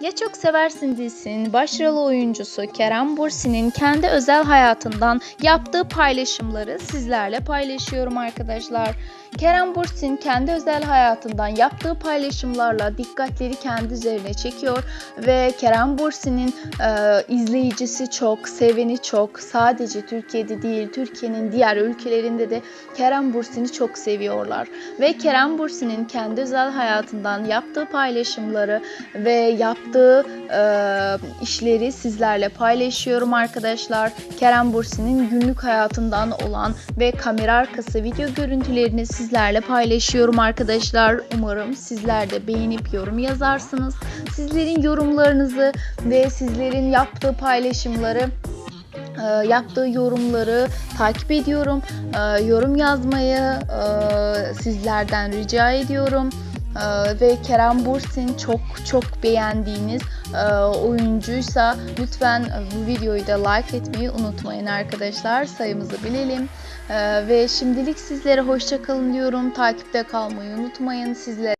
Ya Çok Seversin dizisinin başrol oyuncusu Kerem Bursin'in kendi özel hayatından yaptığı paylaşımları sizlerle paylaşıyorum arkadaşlar. Kerem Bursin kendi özel hayatından yaptığı paylaşımlarla dikkatleri kendi üzerine çekiyor ve Kerem Bursin'in e, izleyicisi çok, seveni çok. Sadece Türkiye'de değil, Türkiye'nin diğer ülkelerinde de Kerem Bursin'i çok seviyorlar. Ve Kerem Bursin'in kendi özel hayatından yaptığı paylaşımları ve yaptığı e, işleri sizlerle paylaşıyorum arkadaşlar. Kerem Bursin'in günlük hayatından olan ve kamera arkası video görüntülerini sizlerle paylaşıyorum arkadaşlar. Umarım sizler de beğenip yorum yazarsınız. Sizlerin yorumlarınızı ve sizlerin yaptığı paylaşımları e, yaptığı yorumları takip ediyorum. E, yorum yazmayı e, sizlerden rica ediyorum. E, ve Kerem Bursin çok çok beğendiğiniz e, oyuncuysa lütfen bu videoyu da like etmeyi unutmayın arkadaşlar. Sayımızı bilelim. E, ve şimdilik sizlere hoşça kalın diyorum. Takipte kalmayı unutmayın. Sizlere